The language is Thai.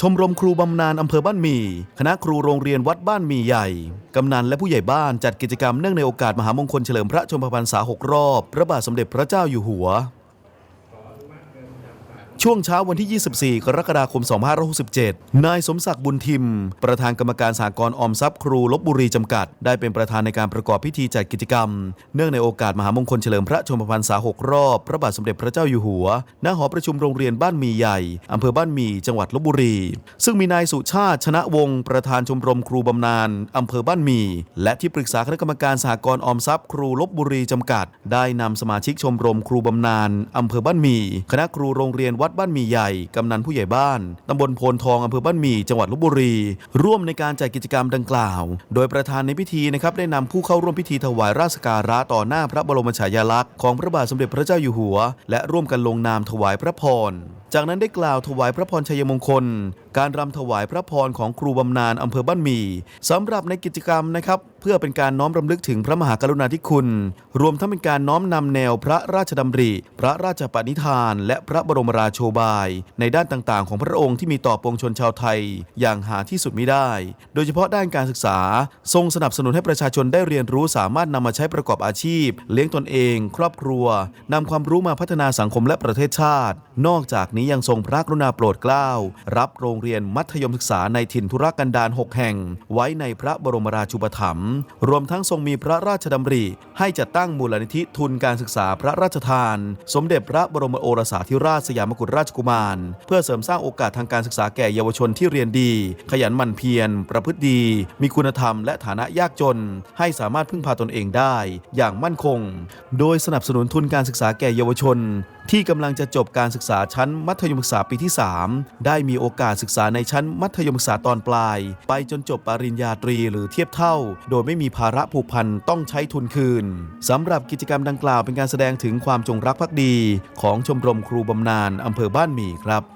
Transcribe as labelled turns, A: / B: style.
A: ชมรมครูบำนาญอำเภอบ้านมี คณะครูโรงเรียนวัดบ้านมีใหญ่ กำนันและผู้ใหญ่บ้านจัดกิจกรรมเนื่องในโอกาสมหามงคลเฉลิมพระชนมพรรษาหกรอบ พระบาทสมเด็จพระเจ้าอยู่หัว ช่วงเช้าวันที่ 24 กรกฎาคม 2567 นายสมศักดิ์บุญทิม ประธานกรรมการสหกรณ์ออมทรัพย์ครูลบบุรีจำกัด ได้เป็นประธานในการประกอบพิธีจัดกิจกรรม เนื่องในโอกาสมหามงคลเฉลิมพระชนมพรรษาหกรอบ พระบาทสมเด็จพระเจ้าอยู่หัว ณ หอประชุมโรงเรียนบ้านมีใหญ่อำเภอบ้านมีจังหวัดลบบุรี ซึ่งมีนายสุชาติชนะวงศ์ประธานชมรมครูบำนาญอำเภอบ้านมี และที่ปรึกษาคณะกรรมการสหกรณ์ออมทรัพย์ครูลบบุรีจำกัด ได้นำสมาชิกชมรมครูบำนาญอำเภอบ้านมี คณะครูโรงเรียนวัดบ้านมีใหญ่ กำนันผู้ใหญ่บ้าน ตำบลโพนทองอำเภอบ้านมีจังหวัดลบบุรี ร่วมในการจัดกิจกรรมดังกล่าว โดยประธานในพิธีนะครับได้นำผู้เข้าร่วมพิธีถวายราชการะต่อหน้าพระบรมฉายาลักษณ์ของพระบาทสมเด็จพระเจ้าอยู่หัว และร่วมกันลงนามถวายพระพร จากนั้นได้กล่าวถวายพระพรชัยมงคล การรำถวายพระพรของครูบำนาญอำเภอบ้านมีสำหรับในกิจกรรมนะครับ เพื่อเป็นการน้อมรำลึกถึงพระมหากรุณาธิคุณ รวมทั้งเป็นการน้อมนำแนวพระราชดำริ พระราชปณิธาน และพระบรมราโชบาย ในด้านต่างๆ ของพระองค์ที่มีต่อปวงชนชาวไทย อย่างหาที่สุดมิได้ โดยเฉพาะด้านการศึกษา ทรงสนับสนุนให้ประชาชนได้เรียนรู้สามารถนำมาใช้ประกอบอาชีพ เลี้ยงตนเอง ครอบครัวนำความรู้มาพัฒนาสังคมและประเทศชาติ นอกจากนี้ยังทรงพระกรุณาโปรดเกล้ารับโรงเรียนมัธยมศึกษาในถิ่นธุรกันดาร6แห่ง ไว้ในพระบรมราชูปถัมภ์รวมทั้งทรงมีพระราชดำริ ให้จัดตั้งมูลนิธิทุนการศึกษาพระราชทาน สมเด็จพระบรมโอรสาธิราชสยามกุฎราชกุมาร เพื่อเสริมสร้างโอกาสทางการศึกษาแก่เยาวชนที่เรียนดี ขยันหมั่นเพียร ประพฤติดี มีคุณธรรมและฐานะยากจน ให้สามารถพึ่งพาตนเองได้ อย่างมั่นคง โดยสนับสนุนทุนการศึกษาแก่เยาวชน ที่กำลังจะจบการศึกษาชั้นมัธยมศึกษาปีที่ 3 ได้มีโอกาสศึกษาในชั้นมัธยมศึกษาตอนปลาย ไปจนจบปริญญาตรีหรือเทียบเท่า โดยไม่มีภาระผูกพันต้องใช้ทุนคืนสำหรับกิจกรรมดังกล่าวเป็นการแสดงถึงความจงรักภักดี ของชมรมครูบำนาญอำเภอบ้านหมี่ครับ